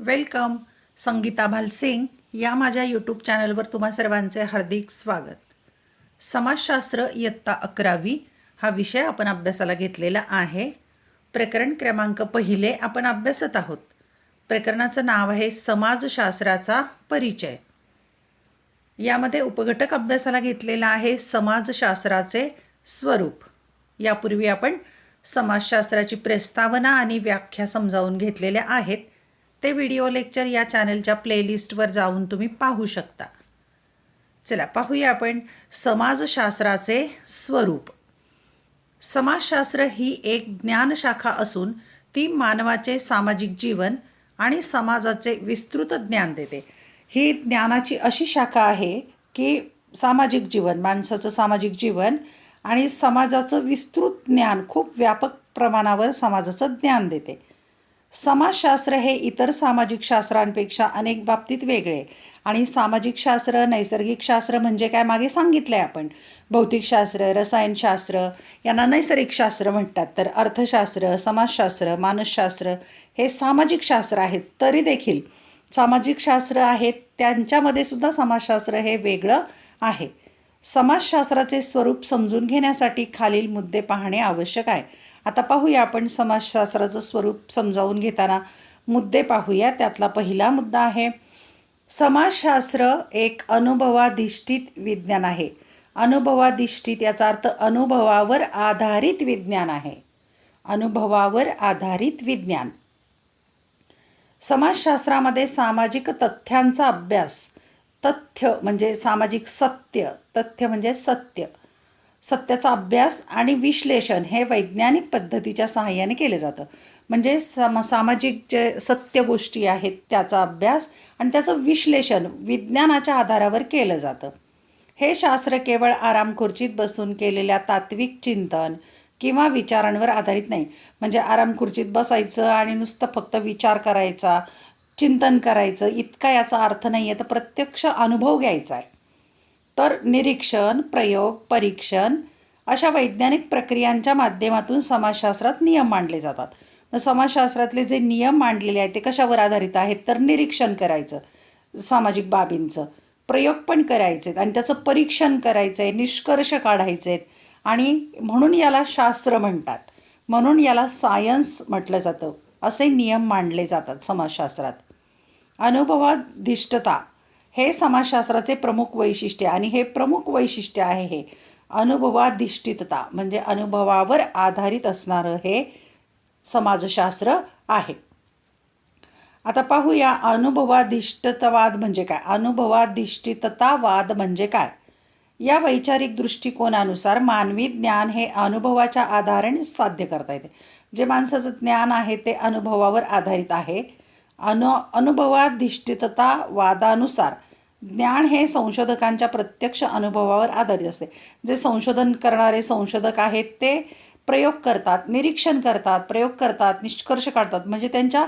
Welcome Sangeeta Bhalsingh या माझ्या YouTube चॅनलवर तुम्हा सर्वांचे हार्दिक स्वागत. समाजशास्त्र इयत्ता अकरावी हा विषय आपण अभ्यासाला घेतलेला आहे. प्रकरण क्रमांक पहिले आपण अभ्यासत आहोत. प्रकरणाचं नाव आहे समाजशास्त्राचा परिचय. यामध्ये उपघटक अभ्यासाला घेतलेला आहे समाजशास्त्राचे स्वरूप. यापूर्वी आपण समाजशास्त्राची प्रस्तावना आणि व्याख्या समजावून घेतलेल्या आहेत. ते व्हिडिओ लेक्चर या चॅनलच्या प्लेलिस्टवर जाऊन तुम्ही पाहू शकता. चला पाहूया आपण समाजशास्त्राचे स्वरूप. समाजशास्त्र ही एक ज्ञानशाखा असून ती मानवाचे सामाजिक जीवन आणि समाजाचे विस्तृत ज्ञान देते. ही ज्ञानाची अशी शाखा आहे की सामाजिक जीवन माणसाचं सामाजिक जीवन आणि समाजाचं विस्तृत ज्ञान खूप व्यापक प्रमाणावर समाजाचं ज्ञान देते. समाजशास्त्र हे इतर सामाजिक शास्त्रांपेक्षा अनेक बाबतीत वेगळे. आणि सामाजिक शास्त्र नैसर्गिक शास्त्र म्हणजे काय मागे सांगितलं आहे आपण भौतिकशास्त्र रसायनशास्त्र यांना नैसर्गिक शास्त्र म्हणतात. तर अर्थशास्त्र समाजशास्त्र मानसशास्त्र हे सामाजिक शास्त्र आहेत. तरी देखील सामाजिक शास्त्र आहेत त्यांच्यामध्ये सुद्धा समाजशास्त्र हे वेगळं आहे. समाजशास्त्राचे स्वरूप समजून घेण्यासाठी खालील मुद्दे पाहणे आवश्यक आहे. आता पाहूया आपण समाजशास्त्राचं स्वरूप समजावून घेताना. मुद्दे पाहूया त्यातला पहिला मुद्दा आहे समाजशास्त्र एक अनुभवाधिष्ठित विज्ञान आहे. अनुभवाधिष्ठित याचा अर्थ अनुभवावर आधारित विज्ञान आहे. अनुभवावर आधारित विज्ञान. समाजशास्त्रामध्ये सामाजिक तथ्यांचा अभ्यास तथ्य म्हणजे सामाजिक सत्य तथ्य म्हणजे सत्य. सत्याचा अभ्यास आणि विश्लेषण हे वैज्ञानिक पद्धतीच्या सहाय्याने केले जातं. म्हणजे सम सामाजिक जे सत्य गोष्टी आहेत त्याचा अभ्यास आणि त्याचं विश्लेषण विज्ञानाच्या आधारावर केलं जातं. हे शास्त्र केवळ आराम खुर्चीत बसून केलेल्या तात्विक चिंतन किंवा विचारांवर आधारित नाही. म्हणजे आराम खुर्चीत बसायचं आणि नुसतं फक्त विचार करायचा चिंतन करायचं इतका याचा अर्थ नाही आहे तर प्रत्यक्ष अनुभव घ्यायचा आहे. तर निरीक्षण प्रयोग परीक्षण अशा वैज्ञानिक प्रक्रियांच्या माध्यमातून समाजशास्त्रात नियम मांडले जातात. मग समाजशास्त्रातले जे नियम मांडलेले आहेत ते कशावर आधारित आहेत? तर निरीक्षण करायचं सामाजिक बाबींचं. प्रयोग पण करायचे आहेत आणि त्याचं परीक्षण करायचं आहे निष्कर्ष काढायचे आहेत. आणि म्हणून याला शास्त्र म्हणतात. म्हणून याला सायन्स म्हटलं जातं. असे नियम मांडले जातात समाजशास्त्रात. अनुभवाधिष्ठता. हे समाजशास्त्राचे प्रमुख वैशिष्ट्य आणि हे प्रमुख वैशिष्ट्य आहे हे. अनुभवाधिष्ठितता म्हणजे अनुभवावर आधारित असणारं हे समाजशास्त्र आहे. आता पाहूया अनुभवाधिष्ठितवाद म्हणजे काय? अनुभवाधिष्ठिततावाद म्हणजे काय? या वैचारिक दृष्टिकोनानुसार मानवी ज्ञान हे अनुभवाच्या आधाराने साध्य करता येते. जे माणसाचं ज्ञान आहे ते अनुभवावर आधारित आहे. अनु अनुभवाधिष्ठिततावादानुसार ज्ञान हे संशोधकांच्या प्रत्यक्ष अनुभवावर आधारित असते. जे संशोधन करणारे संशोधक आहेत ते प्रयोग करतात निरीक्षण करतात प्रयोग करतात निष्कर्ष काढतात. म्हणजे त्यांच्या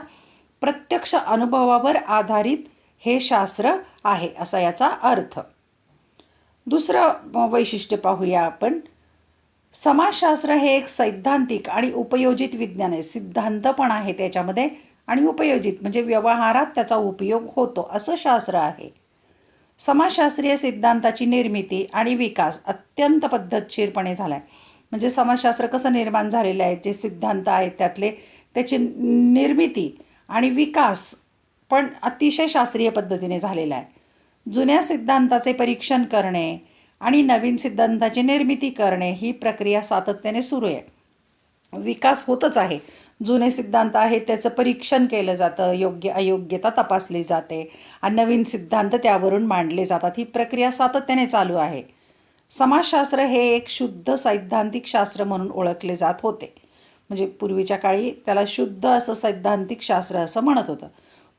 प्रत्यक्ष अनुभवावर आधारित हे शास्त्र आहे असा याचा अर्थ. दुसरं वैशिष्ट्य पाहूया आपण. समाजशास्त्र हे एक सैद्धांतिक आणि उपयोजित विज्ञान आहे. सिद्धांत पण आहे त्याच्यामध्ये आणि उपयोजित. म्हणजे व्यवहारात त्याचा उपयोग होतो असं शास्त्र आहे. समाजशास्त्रीय सिद्धांताची निर्मिती आणि विकास अत्यंत पद्धतशीरपणे झाला आहे म्हणजे समाजशास्त्र कसं निर्माण झालेलं आहे जे सिद्धांत आहेत त्यातले त्याची निर्मिती आणि विकास पण अतिशय शास्त्रीय पद्धतीने झालेला आहे. जुन्या सिद्धांताचे परीक्षण करणे आणि नवीन सिद्धांताची निर्मिती करणे ही प्रक्रिया सातत्याने सुरू आहे. विकास होतच आहे. जुने सिद्धांत आहेत त्याचं परीक्षण केलं जातं योग्य अयोग्यता तपासली जाते आणि नवीन सिद्धांत त्यावरून मांडले जातात. ही प्रक्रिया सातत्याने चालू आहे. समाजशास्त्र हे एक शुद्ध सैद्धांतिक शास्त्र म्हणून ओळखले जात होते. म्हणजे पूर्वीच्या काळी त्याला शुद्ध असं सैद्धांतिक शास्त्र असं म्हणत होतं.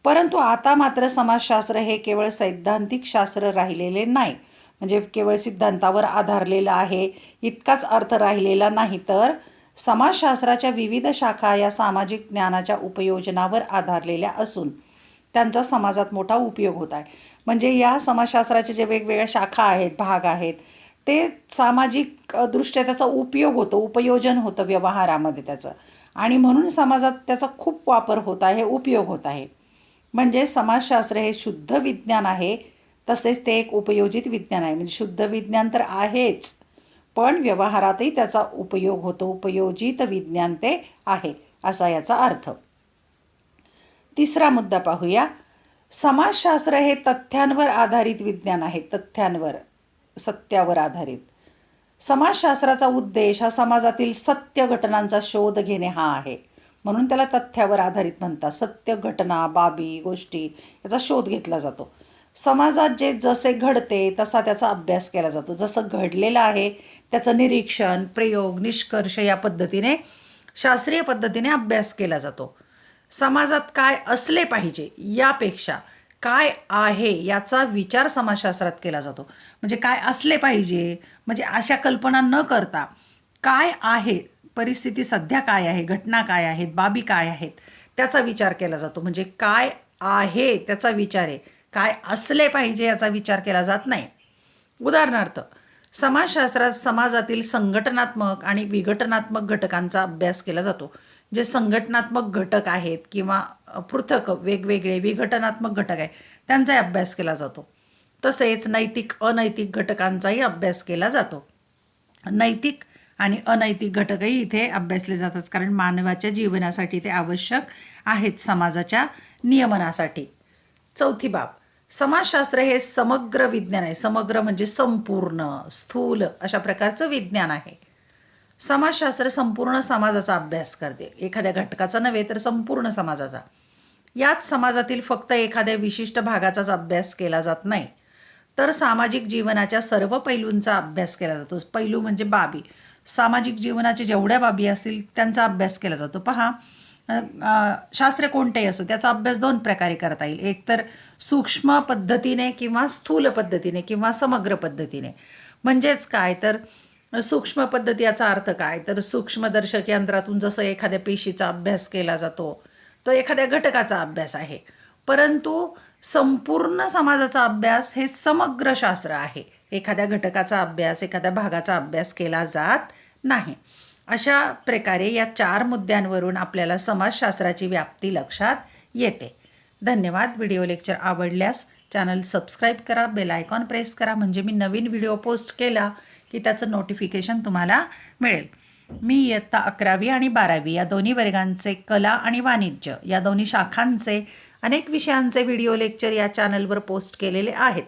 परंतु आता मात्र समाजशास्त्र हे केवळ सैद्धांतिक शास्त्र राहिलेले नाही. म्हणजे केवळ सिद्धांतावर आधारलेलं आहे इतकाच अर्थ राहिलेला नाही तर समाजशास्त्राच्या विविध शाखा या सामाजिक ज्ञानाच्या उपयोजनावर आधारलेल्या असून त्यांचा समाजात मोठा उपयोग होत आहे. म्हणजे या समाजशास्त्राचे जे वेगवेगळ्या शाखा आहेत भाग आहेत ते सामाजिक दृष्ट्या त्याचा उपयोग होतो उपयोजन होतं व्यवहारामध्ये त्याचं. आणि म्हणून समाजात त्याचा खूप वापर होत आहे उपयोग होत आहे. म्हणजे समाजशास्त्र हे शुद्ध विज्ञान आहे तसेच ते एक उपयोजित विज्ञान आहे. म्हणजे शुद्ध विज्ञान तर आहेच पण व्यवहारातही त्याचा उपयोग होतो. उपयोजित विज्ञान ते आहे असा याचा अर्थ. तिसरा मुद्दा पाहूया. समाजशास्त्र हे तथ्यांवर आधारित विज्ञान आहे. तथ्यांवर सत्यावर आधारित. समाजशास्त्राचा उद्देश हा समाजातील सत्य घटनांचा शोध घेणे हा आहे. म्हणून त्याला तथ्यावर आधारित म्हणतात. सत्य घटना बाबी गोष्टी याचा शोध घेतला जातो. समाजात जे जसे घडते तसा त्याचा अभ्यास केला जातो. जसं घडलेलं आहे त्याचं निरीक्षण प्रयोग निष्कर्ष या पद्धतीने शास्त्रीय पद्धतीने अभ्यास केला जातो. समाजात काय असले पाहिजे यापेक्षा काय आहे याचा विचार समाजशास्त्रात केला जातो. म्हणजे काय असले पाहिजे म्हणजे अशा कल्पना न करता काय आहे परिस्थिती सध्या काय आहे घटना काय आहेत बाबी काय आहेत त्याचा विचार केला जातो. म्हणजे काय आहे त्याचा विचार आहे. काय असले पाहिजे याचा विचार केला जात नाही. उदाहरणार्थ समाजशास्त्रात समाजातील संघटनात्मक आणि विघटनात्मक घटकांचा अभ्यास केला जातो. जे संघटनात्मक घटक आहेत किंवा पृथक वेगवेगळे विघटनात्मक घटक आहे त्यांचाही अभ्यास केला जातो. तसेच नैतिक अनैतिक घटकांचाही अभ्यास केला जातो. नैतिक आणि अनैतिक घटकही इथे अभ्यासले जातात कारण मानवाच्या जीवनासाठी ते आवश्यक आहेत समाजाच्या नियमनासाठी. चौथी बाब समाजशास्त्र हे समग्र विज्ञान आहे. समग्र म्हणजे संपूर्ण स्थूल अशा प्रकारचं विज्ञान आहे. समाजशास्त्र संपूर्ण समाजाचा अभ्यास करते. एखाद्या घटकाचा नव्हे तर संपूर्ण समाजाचा. यात समाजातील फक्त एखाद्या विशिष्ट भागाचाच अभ्यास केला जात नाही. तर सामाजिक जीवनाच्या सर्व पैलूंचा अभ्यास केला जातो. पैलू म्हणजे बाबी. सामाजिक जीवनाच्या जेवढ्या बाबी असतील त्यांचा अभ्यास केला जातो. पहा शास्त्र कोणतेही असो त्याचा अभ्यास दोन प्रकारे करता येईल. एक तर सूक्ष्म पद्धतीने किंवा स्थूल पद्धतीने किंवा समग्र पद्धतीने. म्हणजेच काय? तर सूक्ष्म पद्धती याचा अर्थ काय? तर सूक्ष्मदर्शक यंत्रातून जसं एखाद्या पेशीचा अभ्यास केला जातो तो एखाद्या घटकाचा अभ्यास आहे. परंतु संपूर्ण समाजाचा अभ्यास हे समग्र शास्त्र आहे. एखाद्या घटकाचा अभ्यास एखाद्या भागाचा अभ्यास केला जात नाही. अशा प्रकारे या चार मुद्द्यांवरून आपल्याला समाजशास्त्राची व्याप्ती लक्षात येते. धन्यवाद. व्हिडिओ लेक्चर आवडल्यास चॅनल सबस्क्राईब करा बेल आयकॉन प्रेस करा म्हणजे मी नवीन व्हिडिओ पोस्ट केला की त्याचं नोटिफिकेशन तुम्हाला मिळेल. मी इयत्ता अकरावी आणि बारावी या दोन्ही वर्गांचे कला आणि वाणिज्य या दोन्ही शाखांचे अनेक विषयांचे व्हिडिओ लेक्चर या चॅनलवर पोस्ट केलेले आहेत.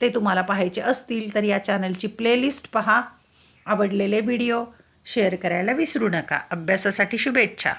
ते तुम्हाला पाहायचे असतील तर या चॅनलची प्लेलिस्ट पहा. आवडलेले व्हिडिओ शेअर करायला विसरू नका. अभ्यासासाठी शुभेच्छा.